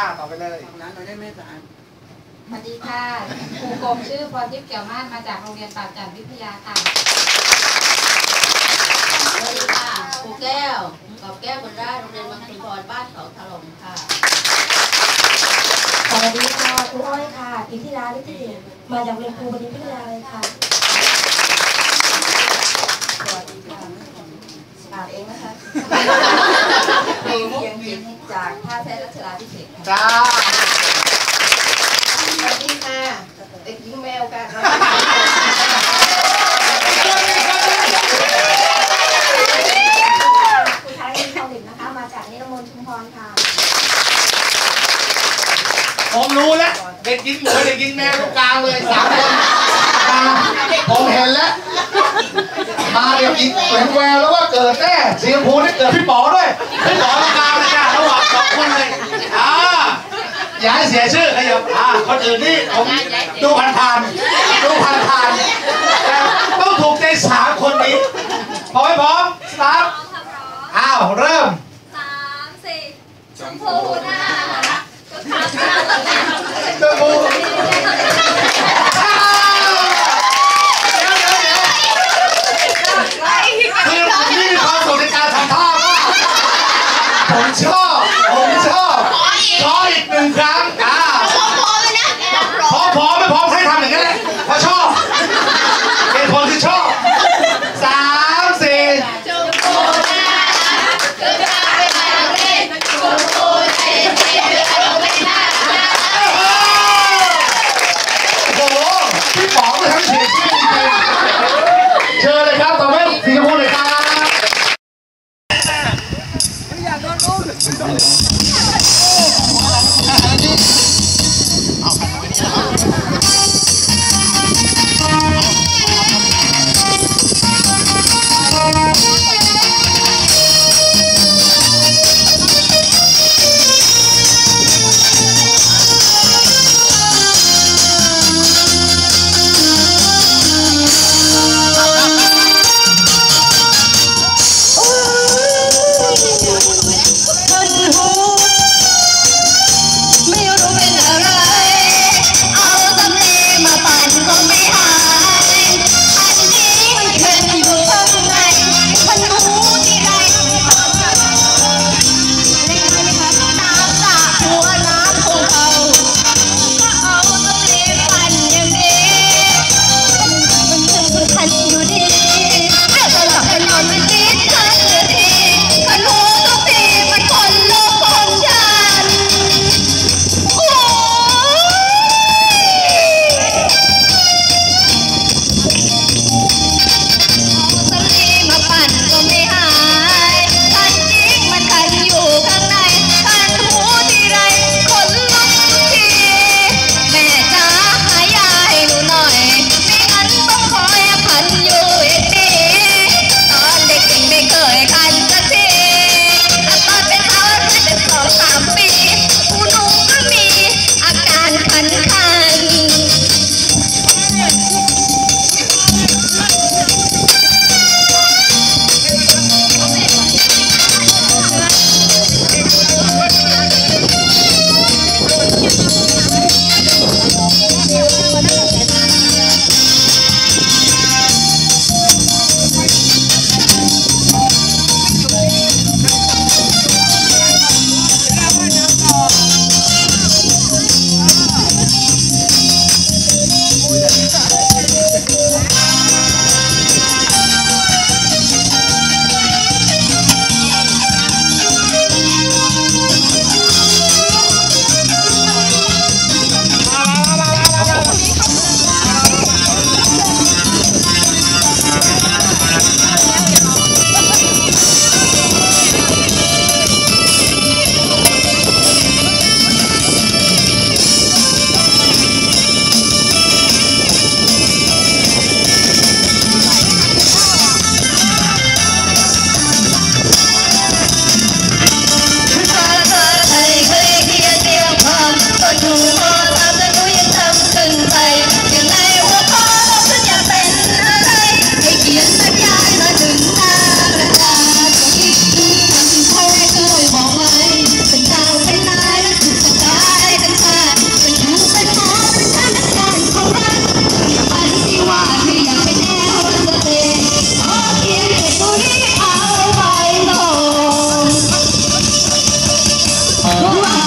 ต่อไปเลยของร้านเราได้ไม่สะอาดสวัสดีค่ะครูกรมชื่อพรทิพย์เกี่ยวมานมาจากโรงเรียนปราบจันทร์วิทยาค่ะ สวัสดีค่ะครูแก้วกอบแก้วบุญราชโรงเรียนบางชุมพรบ้านเขาถล่มค่ะ สวัสดีค่ะครูอ้อยค่ะอิทธิราลิทธิเดชมาจากโรงเรียนครูบดินทร์วิทยาเลยค่ะสวัสดีค่ะอ่านเองนะคะ จ้าสวัสดีค่ะเด็กหญิงแมวกันครูไทยทองหลิมนะคะ มาจากนิรมนชุมพรค่ะ ผมรู้แล้ว เด็กยิงหมูเด็กยิงแมวตรงกลางเลยสามคนมาผมเห็นแล้วมาเดี๋ยวยิงเห็นแววแล้วว่าเกิดแน่สีชมพูนี่เกิดพี่ป๋อด้วยพี่ป๋อตรงกลางเลยจ้าระหว่างสองคนเลย อ่าย่าให้เสียชื่อขยับอ่าคนอื่นนี่ผมดูผ่านๆดูผ่านๆแต่ต้องถูกใจสามคนนี้พร้อมไหมพร้อมสตาร์ทอ้าวเริ่ม Oh.